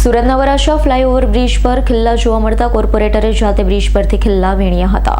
સુરતના Varachha flyover bridge પર ખિલ્લા જોવા મળતા કોર્પોરેટરે જાતે બ્રિજ પરથી ખિલ્લા વીણ્યા હતા.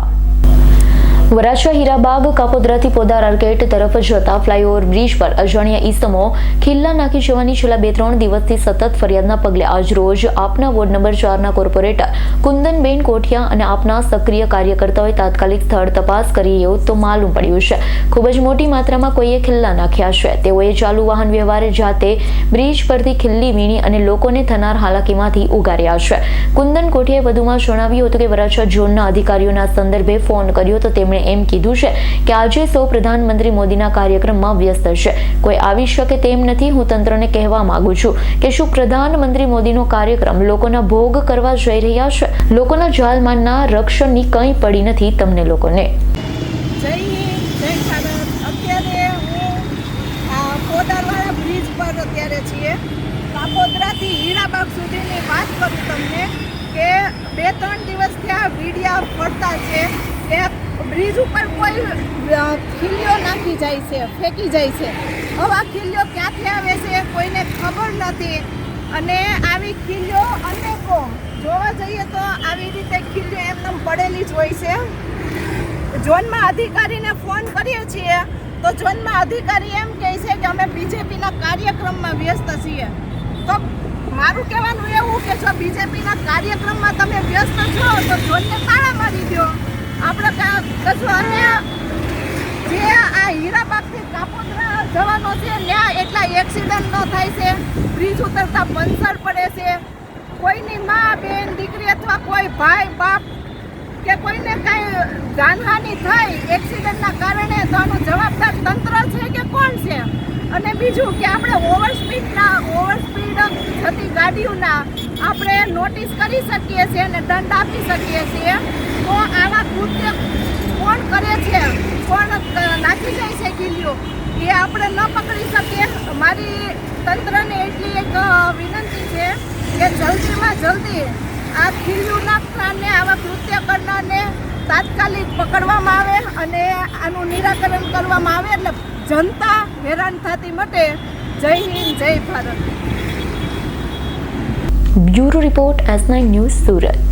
વરાછા હીરાબાગ કાપોદ્રાથી પોદાર આર્કેટ તરફ જતા ફ્લાયઓવર બ્રિજ પર અજાણ્યા ઈસમો ખિલ્લા નાખી જવાની છેલ્લા બે ત્રણ દિવસથી સતત ફરિયાદના પગલે આજરોજ આપના વોર્ડ નંબર ચારના કોર્પોરેટર કુંદનબેન કોઠિયા અને આપના સક્રિય કાર્યકર્તાઓએ તાત્કાલિક સ્થળ તપાસ કરી એવું તો માલુમ પડ્યું છે. ખૂબ જ મોટી માત્રામાં કોઈએ ખિલ્લા નાખ્યા છે. તેઓએ ચાલુ વાહન વ્યવહારે જાતે બ્રિજ પરથી ખિલ્લી વીણી અને લોકોને થનાર હાલાકીમાંથી ઉગાર્યા છે. કુંદન કોઠિયાએ વધુમાં જણાવ્યું હતું કે વરાછા ઝોનના અધિકારીઓના સંદર્ભે ફોન કર્યો તો તેમણે એમ કીધું છે કે આજે સૌ પ્રધાનમંત્રી મોદીના કાર્યક્રમમાં વ્યસ્ત છે. કોઈ આવી શકે તેમ નથી, હું તંત્રને કહેવા માંગુ છું કે શું પ્રધાનમંત્રી મોદીનો કાર્યક્રમ લોકોના ભોગ કરવા જઈ રહ્યા છે? લોકોના જાલમાનના રક્ષણની કંઈ પડી નથી તમને લોકોને? સુધીની વાત કરું તમને કે બે ત્રણ દિવસ ત્યાં વીડિયા ફરતા છે. બ્રિજ ઉપર કોઈ ખીલીઓ નાખી જાય છે, ફેંકી જાય છે. હવે આ ખીલીઓ ક્યાંથી આવે છે કોઈને ખબર નથી. અને આવી ખીલીઓ અનેકો, જોવા જઈએ તો આવી રીતે ખીલીઓ એમને પડેલી જ હોય છે. ઝોનમાં અધિકારીને ફોન કરીએ છીએ, તો ઝોનમાં અધિકારી એમ કહે છે કે અમે બીજેપીના કાર્યક્રમમાં વ્યસ્ત છીએ. તો મારું કહેવાનું એવું કે જો બીજેપીના કાર્યક્રમમાં તમે વ્યસ્ત છો, તો ઝોનને તાળા મારી દો આપણે કશું અને જે આ હીરાબાગથી કાપોદરા જવાનો છે, ત્યાં એટલા એક્સિડન્ટ ન થાય છે. બ્રિજ ઉતરતા પંચર પડે છે. કોઈની મા, બેન, દીકરી અથવા કોઈ ભાઈ, બાપ કે કોઈને કાંઈ જાનહાનિ થાય એક્સિડન્ટના કારણે, તો આનો જવાબદાર તંત્ર છે કે કોણ છે? અને બીજું કે આપણે ઓવરસ્પીડના, ઓવરસ્પીડ થતી ગાડીઓના આપણે નોટિસ કરી શકીએ છીએ અને દંડ આપી શકીએ છીએ. તો આવા કૃત્ય કોણ કરે છે કોણ ક- નાખી જાય એ આપણે ન પકડી શકીએ. મારી તંત્રને એટલી એક વિનંતી છે કે જલ્દીમાં જલ્દી આ ખીલ્યું નાખનારને આવા કૃત્ય કરનારને તાત્કાલિક પકડવામાં આવે અને આનું નિરાકરણ કરવામાં આવે એટલે જનતા હેરાન થતી મટે. જય હિન્દ, જય Bharat. Bureau report S nine news Surat.